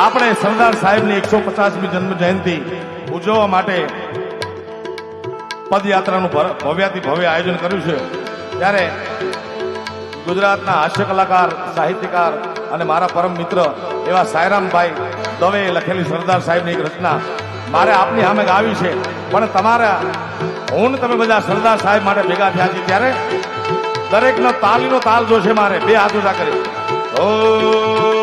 આપણે સરદાર સાહેબની એકસો પચાસમી જન્મ જયંતિ ઉજવવા માટે પદયાત્રાનું ભવ્યાથી ભવ્ય આયોજન કર્યું છે. ત્યારે ગુજરાતના હાસ્ય કલાકાર, સાહિત્યકાર અને મારા પરમ મિત્ર એવા સાયરામભાઈ દવે લખેલી સરદાર સાહેબની એક રચના મારે આપની સામે ગાવી છે. પણ તમારા હું તમે બધા સરદાર સાહેબ માટે ભેગા થયા છે ત્યારે દરેકનો તાલીનો તાલ જોશે મારે. બે હાથ ઉજા કરી. ઓ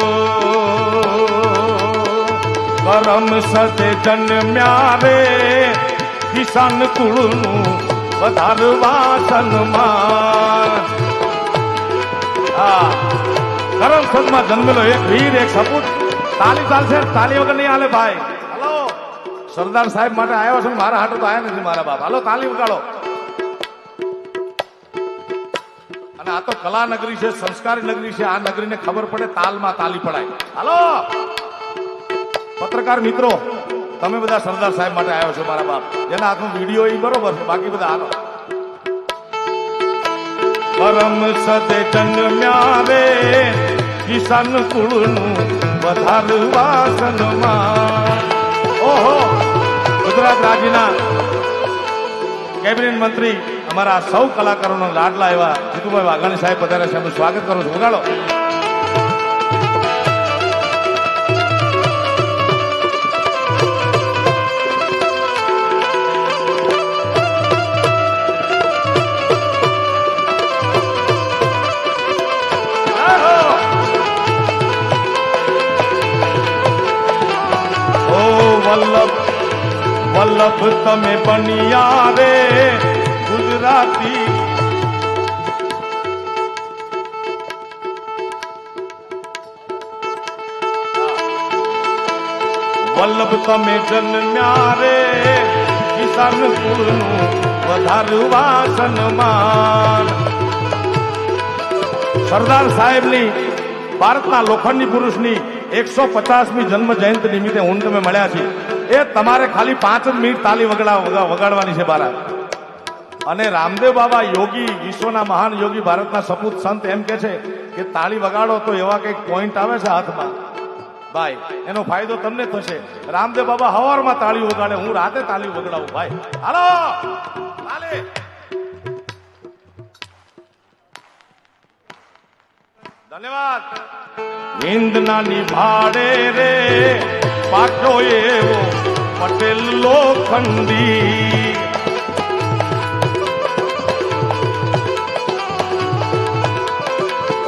કરમ સતે જન્મ્યા રે કિસાન કુળનું વધારવા સન્માન. હા. કરમ સદમાં જન્મેલો એક વીર, એક સપૂત. તાલી ચાલશે, તાલી વગર નહીં હાલે ભાઈ. હલો. સરદાર સાહેબ માટે આવ્યો છે મારા હાટો તો આવ્યા નથી મારા બાપ. હાલો, તાલી વગાડો અને આ તો કલા નગરી છે, સંસ્કારી નગરી છે. આ નગરીને ખબર પડે, તાલમાં તાલી પડાય. હાલો. પત્રકાર મિત્રો, તમે બધા સરદાર સાહેબ માટે આવ્યો છો મારા બાપ. જેના હાથમાં વીડિયો એ બરોબર બાકી બધા હાલો. પરમ સદે જન્મ્યા રે કિસાન કુળનું વધારવા સન્માન ઓહો, ગુજરાત રાજ્યના કેબિનેટ મંત્રી, અમારા સૌ કલાકારોનો લાડલા એવા જીતુભાઈ વાઘાણી સાહેબ પધાર્યા છે. સ્વાગત કરું છું. વગાડો વલ્લભ તમે બનિયા રે ગુજરાતી. વલ્લભ તમે જન્મ્યા રે કિસાન કુળનું વધારવા સન્માન સરદાર સાહેબની ભારતના લોખંડી પુરુષની એકસો પચાસમી જન્મ જયંતિ નિમિત્તે હું તમે મળ્યા છીએ. એ તમારે ખાલી પાંચ જ મિનિટ તાલી વગડા વગાડવાની છે બારા. અને રામદેવ બાબા યોગી, વિશ્વના મહાન યોગી, ભારતના સપૂત સંત એમ કે છે કે તાળી વગાડો તો એવા કંઈક પોઈન્ટ આવે છે હાથમાં. ભાઈ, એનો ફાયદો તમને થશે. રામદેવ બાબા હવારમાં તાળી વગાડે, હું રાતે તાળી વગડાવું, ભાઈ. હાલો! તાલી! ધન્યવાદ. હિંદના નિભાડે રે પાટો એવો પટેલ લોખંડી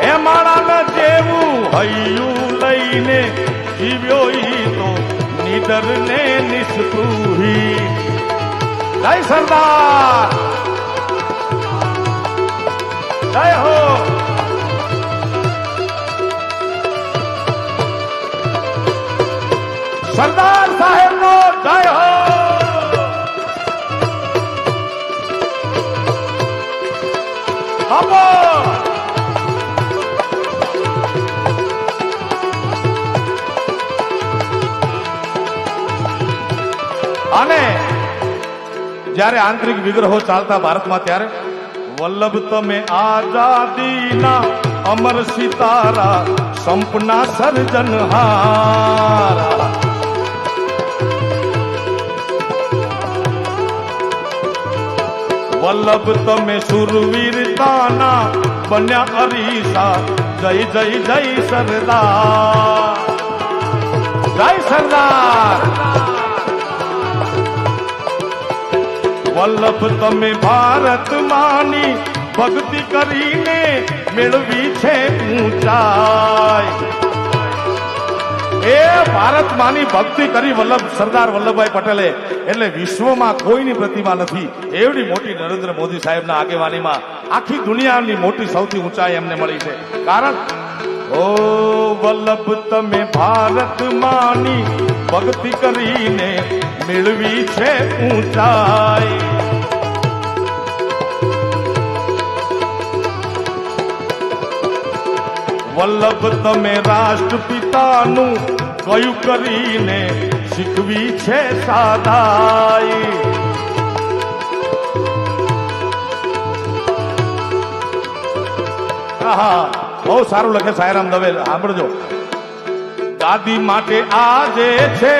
એ માળાના જેવું હૈયું લઈને જીવ્યો તો નિડર ને નિસ્પૃહી. જય સરદાર. જય હો. સરદાર સાહેબ નો જય હો. અને જ્યારે આંતરિક વિગ્રહો ચાલતા ભારતમાં ત્યારે વલ્લભ તમે આઝાદીના અમર સિતારા, સંપના સર્જનહારા. વલ્લભ, તમે સુરવીરતાના બન્યા અરીસા. જય જય જય સરદાર. જય સરદાર. વલ્લભ, તમે ભારત માની ભક્તિ કરીને મેળવી છે ઊંચાઈ. એ ભારત માની ભક્તિ કરી વલ્લભ સરદાર વલ્લભભાઈ પટેલે. એટલે વિશ્વમાં કોઈની પ્રતિમા નથી. એવડી મોટી નરેન્દ્ર મોદી સાહેબના આગેવાનીમાં આખી દુનિયાની મોટી સૌથી ઊંચાઈ એમને મળી છે. કારણ ઓ વલ્લભ, તમે ભારત માની ભક્તિ કરીને મેળવી છે ઊંચાઈ. વલ્લભ, તમે રાષ્ટ્રપિતાનું કયું કરીને શીખવી છે સાદાઈ આહા, બહુ સારું લખે સાયરામ દવે, સાંભળજો દાદી માટે આજે છે,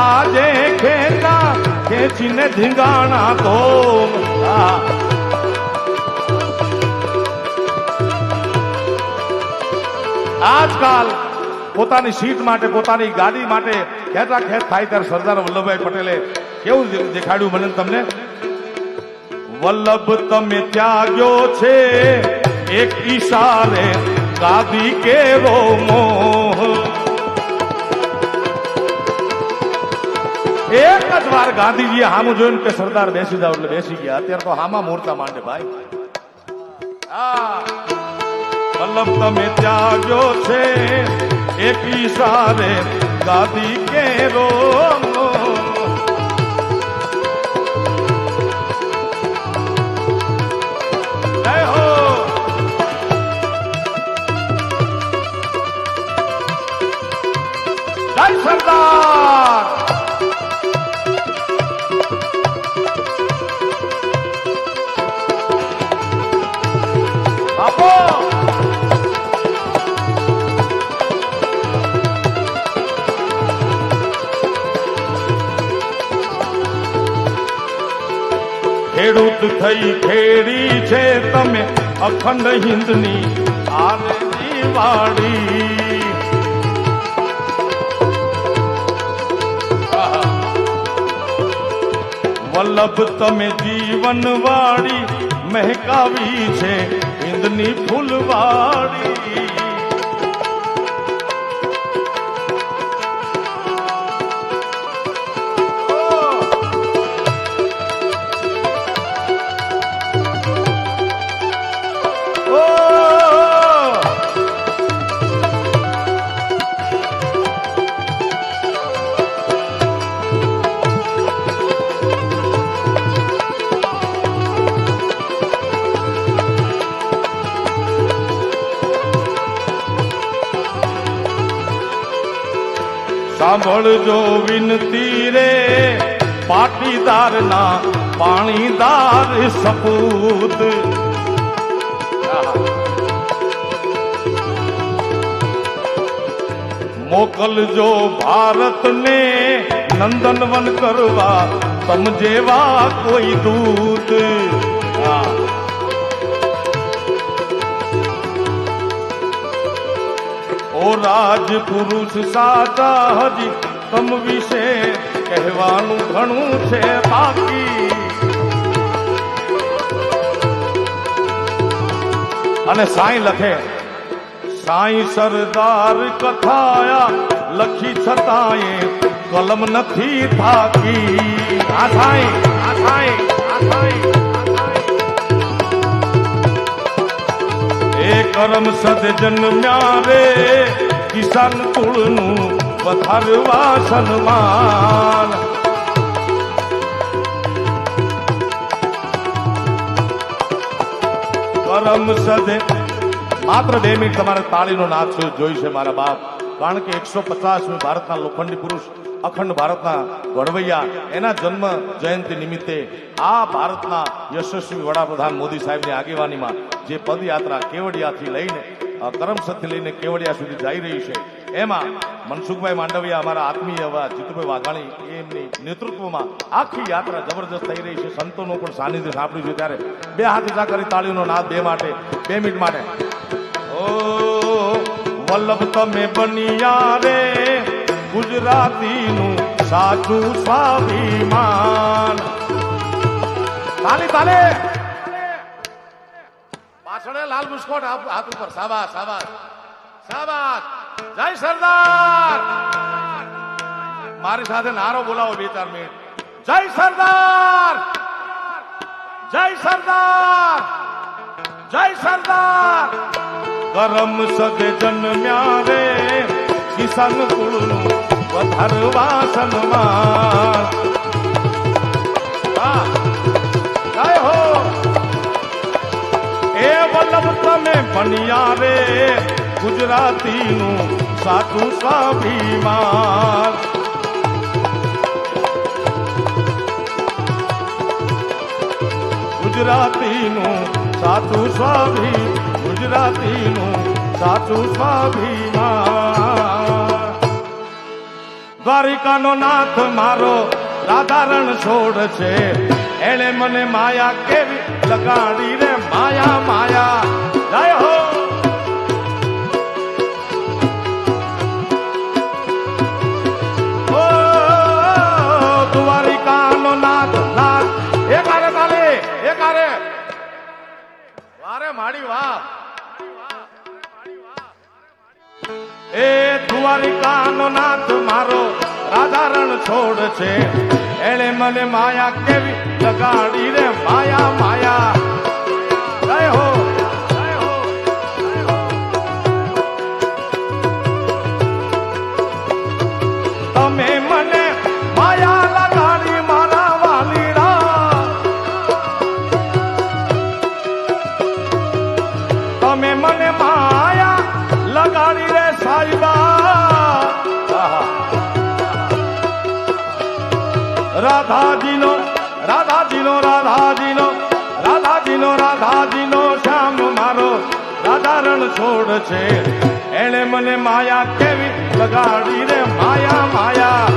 આજે ખેતા ખેંચીને ધીંગાણા ધોમ આ. આજકાલ પોતાની સીટ માટે, પોતાની ગાડી માટે ખેંચા ખેત થાય ત્યારે સરદાર વલ્લભભાઈ પટેલે કેવું દેખાડ્યું મને તમને? વલ્લભ, તમે ત્યાગ્યો છે, એક ઈશારે ગાદી કેરો મોહ? એક જ વાર ગાંધીજીએ હામું જોયું કે સરદાર બેસી જાવ એટલે બેસી ગયા. અત્યારે તો હામા મૂર્તા માંડે ભાઈ. હા. વલ્લભ તમે ત્યાગ્યો છે એક ઈશારે ગાદી કેરો અખંડ હિંદની આરતી વાળી વલ્લભ તમે જીવન વાળી મહેકાવી છે હિંદની ફૂલવાડી સાંભળજો વિનતી રે. પાટીદારના પાણીદાર સપૂત. મોકલજો ભારતને નંદનવન કરવા તમ જેવા કોઈ દૂત. ઓ રાજ પુરુષ સાચા હજી તમ વિશે કહેવાનું ઘણું છે બાકી. અને સાંઈ લખે, સાંઈ સરદાર કથાયા લખી છતાંય કલમ નથી થાકી. આ સાંઈ આ સાંઈ, આ સાઈ. સાઈ. સદજન મ્યારે કિસાન કુળનું વધારવા સન્માન કરમ સદે માત્ર બે મિનિટ તમારે તાળીનો નાદ છે, જોઈ મારા બાપ કારણ કે એકસો પચાસમી ભારતના લોખંડી પુરુષ, અખંડ ભારતના ઘડવૈયા, એના જન્મ જયંતિ નિમિત્તે આ ભારતના યશસ્વી વડાપ્રધાન મોદી સાહેબની આગેવાનીમાં જે પદયાત્રા કેવડિયાથી લઈને કરમસદથી લઈને કેવડિયા સુધી જઈ રહી છે, એમાં મનસુખભાઈ માંડવિયા અમારા આત્મીય એવા જીતુભાઈ વાઘાણી, એમની નેતૃત્વમાં આખી યાત્રા જબરજસ્ત થઈ રહી છે. સંતોનું પણ સાનિધ્ય સાંભળ્યું છે ત્યારે બે હાથ ઊંચા કરી તાળીનો નાદ બે માટે, બે મિનિટ માટે. ઓ વલ્લભ, તમે બનિયા રે, ગુજરાતીનું સાચું સ્વાભિમાન. તાલી, તાલે! પાછળ લાલ બુસ્કોટ હાથ હાથ ઉપર. સાબાસ સાબાસ સાબાસ જય સરદાર. મારી સાથે નારો બોલાવો બે ચાર મિનિટ. જય સરદાર. જય સરદાર. જય સરદાર. કરમ સદે જન્મ્યા રે કિસાન કુળનું વધારવા સન્માન બન્યા રે ગુજરાતીનું સાચું સ્વાભિમાન. ગુજરાતીનું સાચું સ્વાભી, ગુજરાતીનું સાચું સ્વાભિમાન. દ્વારિકાનો નાથ મારો રાધારણ છોડ છે. એણે મને માયા કેવી લગાડી રે? માયા માયા. માડી વાહ એ દ્વારિકાનો નાથ મારો રાધારણ છોડ છે. એણે મને માયા કેવી લગાડી રે? માયા માયા. હો રાધાજીનો રાધાજીનો રાધાજીનો રાધાજીનો રાધાજીનો, શ્યામ મારો રાધારણ છોડ છે. એણે મને માયા કેવી લગાડી રે? માયા માયા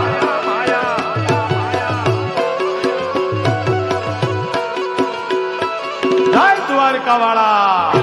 દ્વારકા વાળા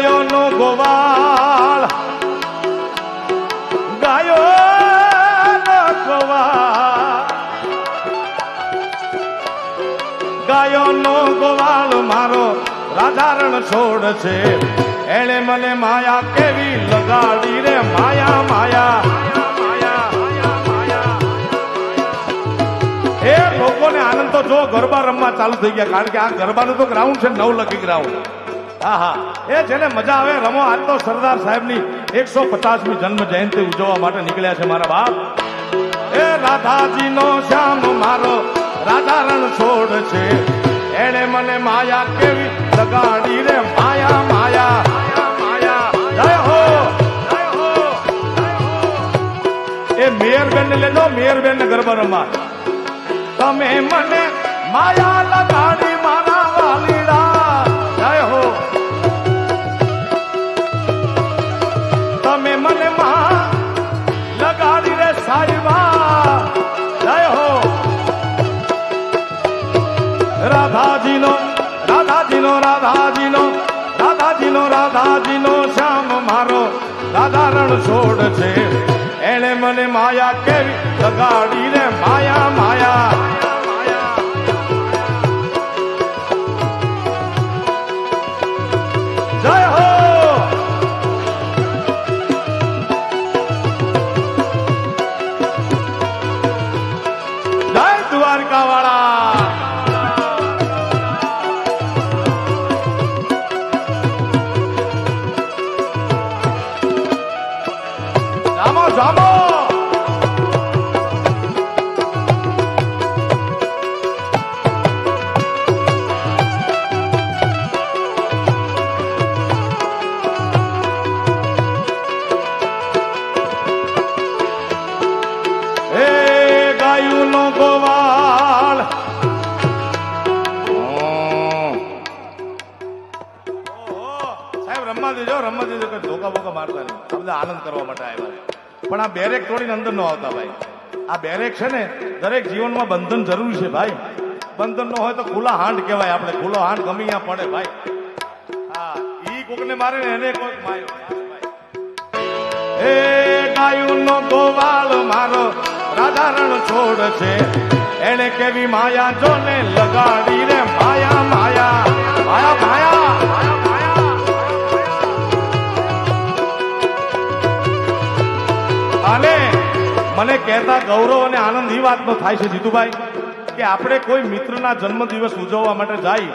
ગાયોનો ગોવાળ ગાયોનો ગોવાળ ગાયોનો ગોવાળ મારો રાધારણ છોડ છે. એણે મને માયા કેવી લગાડી રે? માયા માયા એ લોકોને આનંદ તો જો ગરબા રમવા ચાલુ થઈ ગયા, કારણ કે આ ગરબાનું તો ગ્રાઉન્ડ છે નવ લકી ગ્રાઉન્ડ એ જેને મજા આવે રમો, આજ તો સરદાર સાહેબની એકસો પચાસમી જન્મ જયંતિ ઉજવવા માટે નીકળ્યા છે મારા બાપ. એ રાધાજીનો શ્યામ મારો રાધારણ છોડ છે. એણે મને માયા કેવી લગાડી રે? માયા માયા એ મેયરબેન ને લેજો મેયરબેન ને ગરબા રમવા. તમે મને માયા લગાડી રાધારણ છોડ છે. એણે મને માયા કેવી લગાડી રે માયા માયા. રમવા દેજો રમવા દેજો, કે ધોકા બોકા મારતા નહીં. આ બધા આનંદ કરવા માટે આવ્યા પણ આ બેરેક તોડીને અંદર ન આવતા ભાઈ. આ બેરેક છે ને, દરેક જીવનમાં બંધન જરૂરી છે ભાઈ. બંધન ન હોય તો ખુલ્લા હાંડ કહેવાય આપણે. ખુલ્લો હાંડ ગમી ત્યાં પડે ભાઈ. હા, ઈ કોકને મારે ને એને કોક માર્યો. એ ગાયુંનો ગોવાળ મારો રાધારણ છોડ છે. એને કેવી માયા જોને લગાડી રે. માયા માયા માયા માયા. મને કહેતા ગૌરવ અને આનંદ એ વાતનો થાય છે જીતુભાઈ, કે આપણે કોઈ મિત્રના જન્મદિવસ ઉજવવા માટે જાય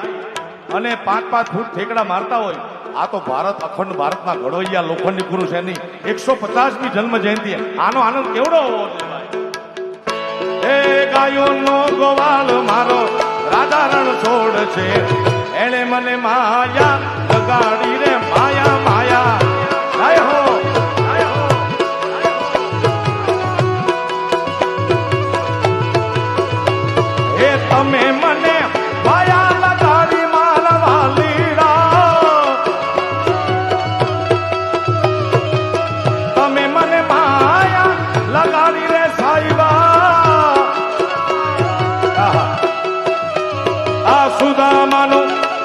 અને પાંચ પાંચ ફૂટ ઠેકડા મારતા હોય, આ તો ભારત અખંડ ભારતના ઘડવૈયા લોખંડી પુરુષ એની એકસો પચાસમી જન્મ જયંતિ આનો આનંદ કેવડો હોવો જોઈએ ભાઈ? એ ગાયોનો ગોવાળ મારો રાધારણ છોડ છે, એણે મને માયા લગાડી સુદામાનો,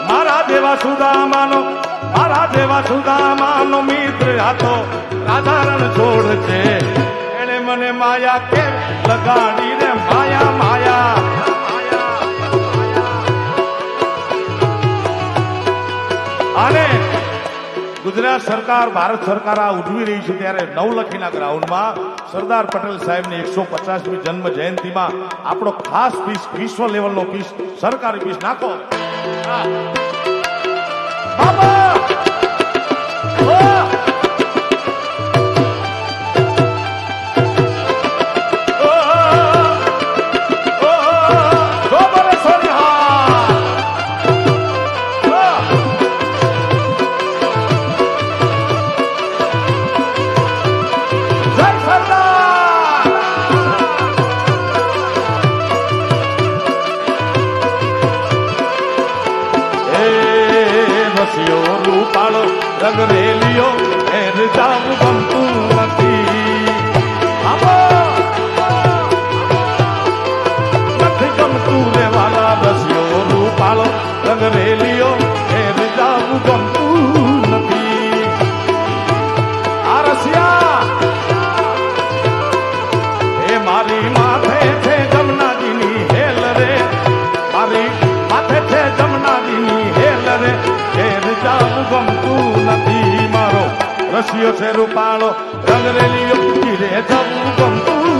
મારા દેવા સુદામાનો, મારા દેવા સુદામાનો મિત્ર હતો, રાધારણ છોડ છે. એણે મને માયા કે લગાડી રે? માયા માયા. અને ગુજરાત સરકાર, ભારત સરકાર આ ઉજવી રહી છે ત્યારે નવલખીના ગ્રાઉન્ડમાં સરદાર પટેલ સાહેબની એકસો પચાસમી જન્મ જયંતિમાં આપણો ખાસ પીસ વિશ્વ લેવલનો પીસ, સરકારી પીસ નાખો. બાબા! રસિયો છે રૂપાળો રંગ રેલીયો ઘીરે જવું ગમતું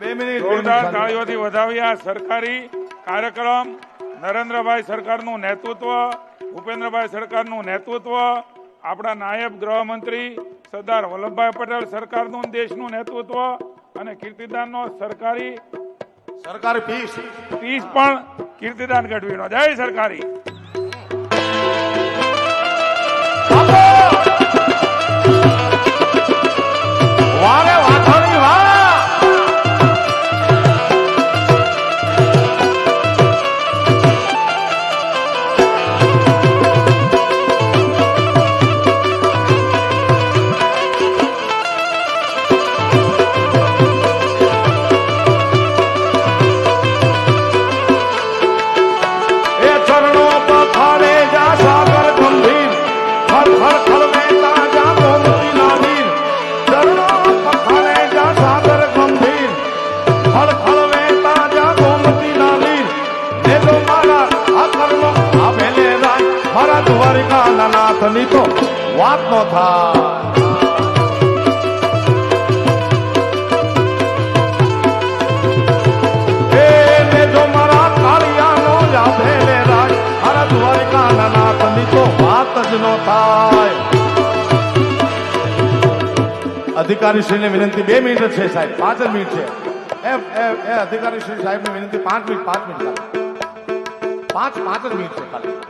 બે મિનિટ જોરદાર તાળીઓથી વધાવી વધાવ્યા સરકારી કાર્યક્રમ. નરેન્દ્રભાઈ સરકારનું નેતૃત્વ ભૂપેન્દ્રભાઈ સરકારનું નેતૃત્વ આપણા નાયબ ગૃહમંત્રી સરદાર વલ્લભભાઈ પટેલ સરકારનું દેશનું નેતૃત્વ અને કીર્તિદાનનો સરકારી સરકારી ફીસ. પીસ પણ કીર્તિદાન ગઢવીનો. જય સરકારી. નો થાય. અધિકારીશ્રીને વિનંતી, બે મિનિટ છે સાહેબ, પાંચ જ મિનિટ છે. એ એ અધિકારીશ્રી સાહેબની વિનંતી, પાંચ મિનિટ પાંચ મિનિટ પાંચ પાંચ જ મિનિટ છે ખાલી.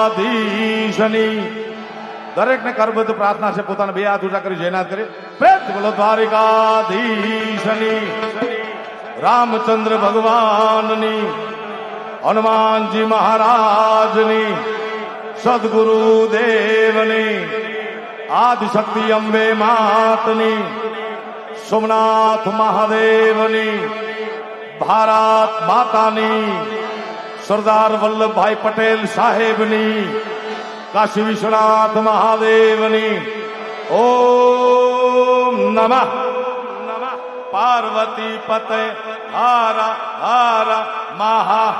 દ્વારકાધીશની દરેકને કરબદ્ધ પ્રાર્થના છે પોતાના બે હાથ ઊંચા કરી જયનાથ કરી પ્રેત બોલો દ્વારકાધીશની રામચંદ્ર ભગવાનની હનુમાનજી મહારાજની સદગુરુ દેવની આદિશક્તિ અંબે માતની સોમનાથ મહાદેવની ભારત માતાની સરદાર વલ્લભભાઈ પટેલ સાહેબની કાશી વિશ્વનાથ મહાદેવની. ઓમ નમ. પાર્વતી પતે હારા હારા મહા.